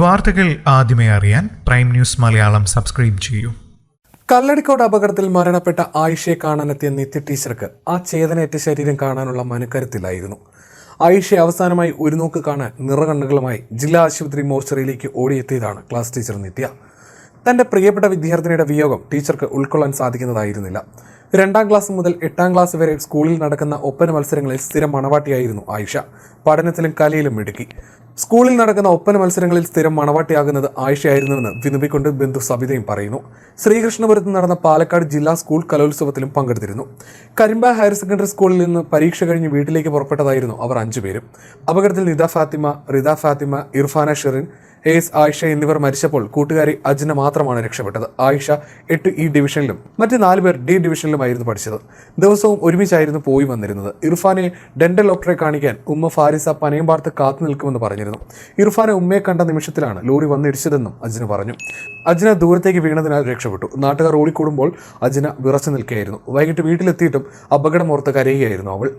വാർത്തകൾ ആദ്യമേ അറിയാൻ പ്രൈം ന്യൂസ് മലയാളം സബ്സ്ക്രൈബ് ചെയ്യൂ. കല്ലടിക്കോട് അപകടത്തിൽ മരണപ്പെട്ട ആയിഷയെ കാണാനെത്തിയ നിത്യ ടീച്ചർക്ക് ആ ചേതനയേറ്റ ശരീരം കാണാനുള്ള മനക്കരുത്തിലായിരുന്നു. ആയിഷയെ അവസാനമായി ഒരു നോക്ക് കാണാൻ നിറകണ്ണുകളുമായി ജില്ലാ ആശുപത്രി മോർച്ചറിയിലേക്ക് ഓടിയെത്തിയതാണ് ക്ലാസ് ടീച്ചർ നിത്യ. തന്റെ പ്രിയപ്പെട്ട വിദ്യാർത്ഥിനിയുടെ വിയോഗം ടീച്ചർക്ക് ഉൾക്കൊള്ളാൻ സാധിക്കുന്നതായിരുന്നില്ല. രണ്ടാം ക്ലാസ് മുതൽ എട്ടാം ക്ലാസ് വരെ സ്കൂളിൽ നടക്കുന്ന ഒപ്പന മത്സരങ്ങളിൽ സ്ഥിരം മണവാട്ടിയായിരുന്നു ആയിഷ. പഠനത്തിലും കലയിലും മിടുക്കി. സ്കൂളിൽ നടക്കുന്ന ഒപ്പന മത്സരങ്ങളിൽ സ്ഥിരം മണവാട്ടിയാകുന്നത് ആയിഷയായിരുന്നുവെന്ന് വിനുപിക്കൊണ്ട് ബന്ധു സബിതയും പറയുന്നു. ശ്രീകൃഷ്ണപുരത്ത് നടന്ന പാലക്കാട് ജില്ലാ സ്കൂൾ കലോത്സവത്തിലും പങ്കെടുത്തിരുന്നു. കരിമ്പ ഹയർ സെക്കൻഡറി സ്കൂളിൽ നിന്ന് പരീക്ഷ കഴിഞ്ഞ് വീട്ടിലേക്ക് പുറപ്പെട്ടതായിരുന്നു അവർ അഞ്ചുപേരും. അപകടത്തിൽ നിദ ഫാത്തിമ റിദ ഫാത്തിമ ഇർഫാന ഷെറിൻ എസ് ആയിഷ എന്നിവർ മരിച്ചപ്പോൾ കൂട്ടുകാരി അജ്ന മാത്രമാണ് രക്ഷപ്പെട്ടത്. ആയിഷ എട്ട് ഇ ഡിവിഷനിലും മറ്റ് നാല് പേർ ഡി ഡിവിഷനിലുമായിരുന്നു പഠിച്ചത്. ദിവസവും ഒരുമിച്ചായിരുന്നു പോയി വന്നിരുന്നത്. ഇർഫാനെ ഡെന്റൽ ഡോക്ടറെ കാണിക്കാൻ ഉമ്മ ഫാരിസ പനയമ്പാർത്ത് കാത്തു നിൽക്കുമെന്ന് പറഞ്ഞിരുന്നു. ഇർഫാനെ ഉമ്മയെ കണ്ട നിമിഷത്തിലാണ് ലോറി വന്നിടിച്ചതെന്നും അജ്ന പറഞ്ഞു. അജ്ന ദൂരത്തേക്ക് വീണതിനാൽ രക്ഷപ്പെട്ടു. നാട്ടുകാർ ഓടിക്കൂടുമ്പോൾ അജ്ന വിറച്ചു നിൽക്കുകയായിരുന്നു. വൈകിട്ട് വീട്ടിലെത്തിയിട്ടും അപകടമോർത്ത് കരയുകയായിരുന്നു അവൾ.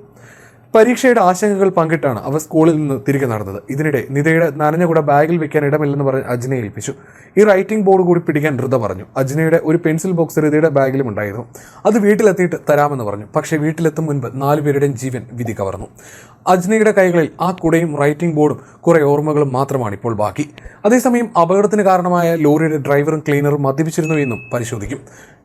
പരീക്ഷയുടെ ആശങ്കകൾ പങ്കിട്ടാണ് അവർ സ്കൂളിൽ നിന്ന് തിരികെ നടന്നത്. ഇതിനിടെ നിതയുടെ നനഞ്ഞ കൂടെ ബാഗിൽ വെക്കാൻ ഇടമില്ലെന്ന് പറഞ്ഞ് അജ്നയെ ഏൽപ്പിച്ചു. ഈ റൈറ്റിംഗ് ബോർഡ് കൂടി പിടിക്കാൻ ഋത പറഞ്ഞു. അജ്നയുടെ ഒരു പെൻസിൽ ബോക്സ് ഋതയുടെ ബാഗിലും ഉണ്ടായിരുന്നു. അത് വീട്ടിലെത്തിയിട്ട് തരാമെന്ന് പറഞ്ഞു. പക്ഷേ വീട്ടിലെത്തും മുൻപ് നാലുപേരുടെയും ജീവൻ വിധി കവർന്നു. അജ്നയുടെ കൈകളിൽ ആ കുടയും റൈറ്റിംഗ് ബോർഡും കുറെ ഓർമ്മകളും മാത്രമാണ് ഇപ്പോൾ ബാക്കി. അതേസമയം അപകടത്തിന് കാരണമായ ലോറിയുടെ ഡ്രൈവറും ക്ലീനറും മദ്യപിച്ചിരുന്നു എന്നും പരിശോധിക്കും.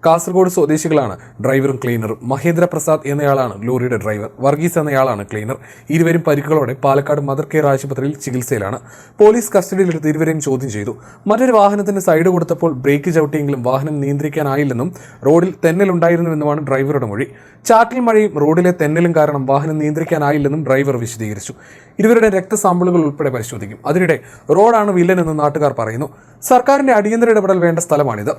കാസർഗോഡ് സ്വദേശികളാണ് ഡ്രൈവറും ക്ലീനറും. മഹേന്ദ്ര പ്രസാദ് എന്നയാളാണ് ലോറിയുടെ ഡ്രൈവർ. വർഗീസ് എന്നയാളാണ് ക്ലീനർ. ഇരുവരും പരിക്കുകളോടെ പാലക്കാട് മദർ കെയർ ആശുപത്രിയിൽ ചികിത്സയിലാണ്. പോലീസ് കസ്റ്റഡിയിലെടുത്ത് ഇരുവരെയും ചോദ്യം ചെയ്തു. മറ്റൊരു വാഹനത്തിന് സൈഡ് കൊടുത്തപ്പോൾ ബ്രേക്ക് ചവിട്ടിയെങ്കിലും വാഹനം നിയന്ത്രിക്കാനായില്ലെന്നും റോഡിൽ തെന്നലുണ്ടായിരുന്നുവെന്നുമാണ് ഡ്രൈവറുടെ മൊഴി. ചാറ്റിൽ മഴയും റോഡിലെ തെന്നലും കാരണം വാഹനം നിയന്ത്രിക്കാനായില്ലെന്നും ഡ്രൈവർ വിശദീകരിച്ചു. ഇരുവരുടെ രക്തസാമ്പിളുകൾ ഉൾപ്പെടെ പരിശോധിക്കും. അതിനിടെ റോഡാണ് വില്ലൻ എന്ന് നാട്ടുകാർ പറയുന്നു. സർക്കാരിന്റെ അടിയന്തര ഇടപെടൽ വേണ്ട സ്ഥലമാണിത്.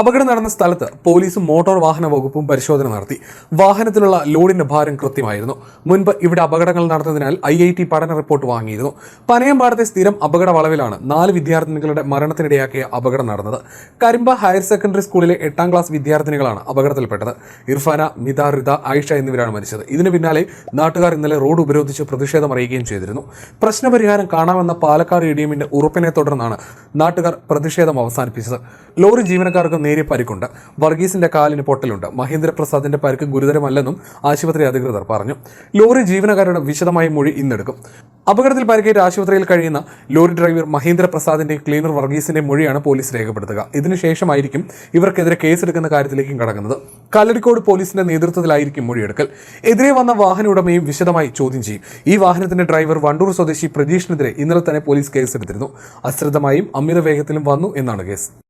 അപകടം നടന്ന സ്ഥലത്ത് പോലീസും മോട്ടോർ വാഹന വകുപ്പും പരിശോധന നടത്തി. വാഹനത്തിലുള്ള ലോഡിന്റെ ഭാരം കൃത്യമായിരുന്നു. മുൻപ് ഇവിടെ അപകടങ്ങൾ നടന്നതിനാൽ ഐ ഐ ടി പഠന റിപ്പോർട്ട് വാങ്ങിയിരുന്നു. പനയമ്പാടത്തെ സ്ഥിരം അപകട വളവിലാണ് നാല് വിദ്യാർത്ഥിനികളുടെ മരണത്തിനിടയാക്കിയ അപകടം നടന്നത്. കരിമ്പ ഹയർ സെക്കൻഡറി സ്കൂളിലെ എട്ടാം ക്ലാസ് വിദ്യാർത്ഥിനികളാണ് അപകടത്തിൽപ്പെട്ടത്. ഇർഫാന മിത റിത ആയിഷ എന്നിവരാണ് മരിച്ചത്. ഇതിനു പിന്നാലെ നാട്ടുകാർ ഇന്നലെ റോഡ് ഉപരോധിച്ച് പ്രതിഷേധം അറിയിക്കുകയും ചെയ്തിരുന്നു. പ്രശ്നപരിഹാരം കാണാമെന്ന പാലക്കാട് എ ഡി ഉറപ്പിനെ തുടർന്നാണ് നാട്ടുകാർ പ്രതിഷേധം അവസാനിപ്പിച്ചത്. ലോറി ജീവനക്കാർക്ക് നേരിയ പരിക്കുണ്ട്. വർഗീസിന്റെ കാലിന് പൊട്ടലുണ്ട്. മഹേന്ദ്രപ്രസാദിന്റെ പരിക്ക് ഗുരുതരമല്ലെന്നും ആശുപത്രി അധികൃതർ പറഞ്ഞു. ലോറി ജീവനക്കാരുടെ വിശദമായ മൊഴി ഇന്നെടുക്കും. അപകടത്തിൽ പരിക്കേറ്റ് ആശുപത്രിയിൽ കഴിയുന്ന ലോറി ഡ്രൈവർ മഹേന്ദ്ര പ്രസാദിന്റെ ക്ലീനർ വർഗീസിന്റെ മൊഴിയാണ് പോലീസ് രേഖപ്പെടുത്തുക. ഇതിനുശേഷമായിരിക്കും ഇവർക്കെതിരെ കേസെടുക്കുന്ന കാര്യത്തിലേക്കും കടക്കുന്നത്. കല്ലടിക്കോട് പോലീസിന്റെ നേതൃത്വത്തിലായിരിക്കും മൊഴിയെടുക്കൽ. എതിരെ വന്ന വാഹന ഉടമയും വിശദമായി ചോദ്യം ചെയ്യും. ഈ വാഹനത്തിന്റെ ഡ്രൈവർ വണ്ടൂർ സ്വദേശി പ്രജീഷിനെതിരെ ഇന്നലെ തന്നെ പോലീസ് കേസെടുത്തിരുന്നു. അശ്രദ്ധമായും അമിത വേഗത്തിലും വന്നു എന്നാണ് കേസ്.